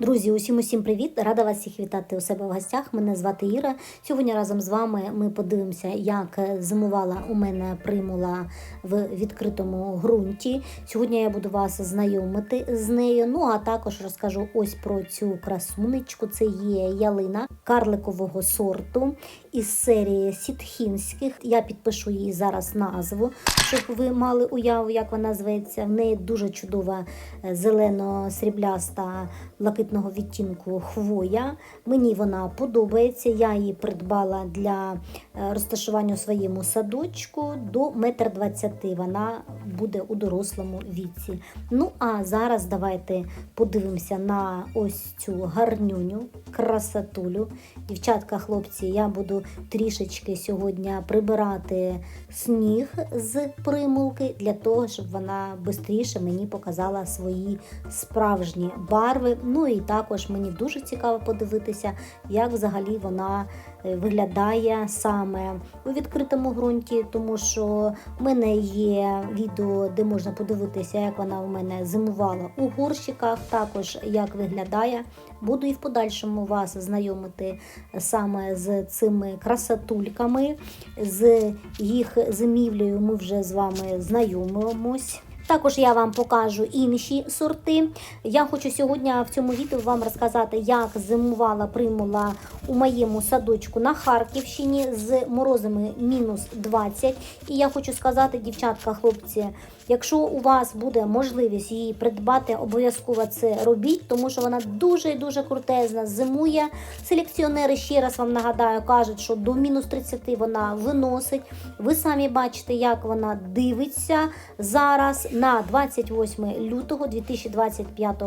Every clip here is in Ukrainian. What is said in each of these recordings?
Друзі, усім усім привіт! Рада вас всіх вітати у себе в гостях. Мене звати Іра. Сьогодні разом з вами ми подивимося, як зимувала у мене примула в відкритому ґрунті. Сьогодні я буду вас знайомити з нею. Ну а також розкажу ось про цю красунечку. Це є ялина карликового сорту із серії сітхінських. Я підпишу її зараз назву, щоб ви мали уяву, як вона зветься. В неї дуже чудова е, зелено-срібляста блакитного відтінку хвоя. Мені вона подобається. Я її придбала для е, розташування у своєму садочку до метр двадцяти. Вона буде у дорослому віці. Ну а зараз давайте подивимося на ось цю гарнюню, красотулю. Дівчатка, хлопці, я буду трішечки сьогодні прибирати сніг з примулки для того, щоб вона швидше мені показала свої справжні барви. Ну і також мені дуже цікаво подивитися, як взагалі вона виглядає саме у відкритому ґрунті, тому що в мене є відео, де можна подивитися, як вона у мене зимувала у горщиках, також як виглядає. Буду і в подальшому вас знайомити саме з цими красотульками, з їх зимівлею ми вже з вами знайомимось. Також я вам покажу інші сорти. Я хочу сьогодні в цьому відео вам розказати, як зимувала примула у моєму садочку на Харківщині з морозами мінус 20. І я хочу сказати, дівчатка, хлопці, якщо у вас буде можливість її придбати, обов'язково це робіть, тому що вона дуже і дуже крутезна. Зимує. Селекціонери ще раз вам нагадаю, кажуть, що до мінус 30 вона виносить. Ви самі бачите, як вона дивиться зараз на 28 лютого 2025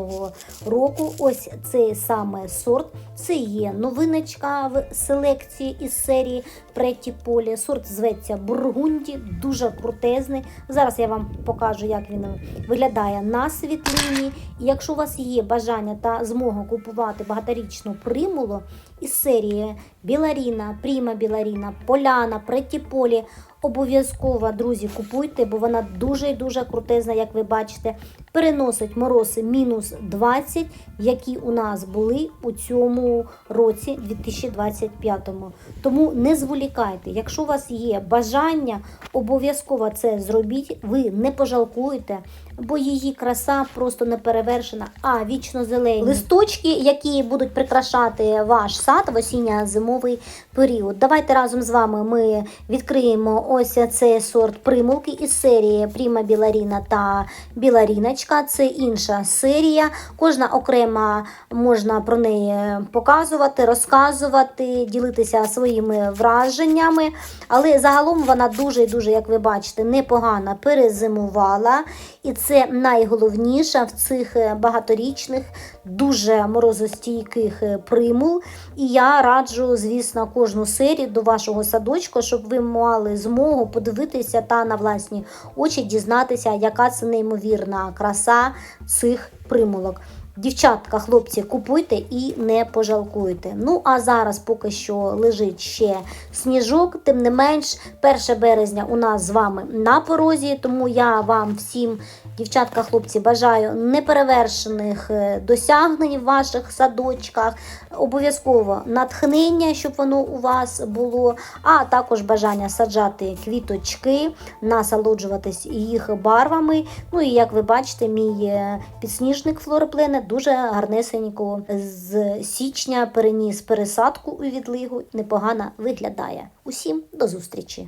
року. Ось цей саме сорт. Це є новиночка в селекції із серії Преті Полі. Сорт зветься Бургунді, дуже крутезний. Зараз я вам покажу, як він виглядає на світлині. Якщо у вас є бажання та змога купувати багаторічну примулу із серії Біларіна, Пріма Біларіна, Поляна, Преті Полі, Обов'язково, друзі, купуйте, бо вона дуже і дуже крутезна, як ви бачите. Переносить морози мінус 20, які у нас були у цьому році, 2025-му. Тому не зволікайте. Якщо у вас є бажання, обов'язково це зробіть. Ви не пожалкуєте, бо її краса просто не перевершена, а вічно зелені листочки, які будуть прикрашати ваш сад в осінньо-зимовий період. Давайте разом з вами ми відкриємо ось цей сорт примулки із серії Пріма Біларіна та Біларіночка. Це інша серія. Кожна окрема можна про неї показувати, розказувати, ділитися своїми враженнями. Але загалом вона дуже дуже, як ви бачите, непогано перезимувала. І це найголовніше в цих багаторічних, дуже морозостійких примул. І я раджу, звісно, кожну серію до вашого садочку, щоб ви мали змогу подивитися та на власні очі дізнатися, яка це неймовірна краса цих примулок. Дівчатка, хлопці, купуйте і не пожалкуйте. Ну, а зараз поки що лежить ще сніжок, тим не менш, 1 березня у нас з вами на порозі, тому я вам всім, дівчатка, хлопці, бажаю неперевершених е, досягнень в ваших садочках. Обов'язково натхнення, щоб воно у вас було, а також бажання саджати квіточки, насолоджуватись їх барвами. Ну і як ви бачите, мій е, підсніжник флороплене дуже гарнесенько з січня переніс пересадку у відлигу, непогано виглядає. Усім до зустрічі!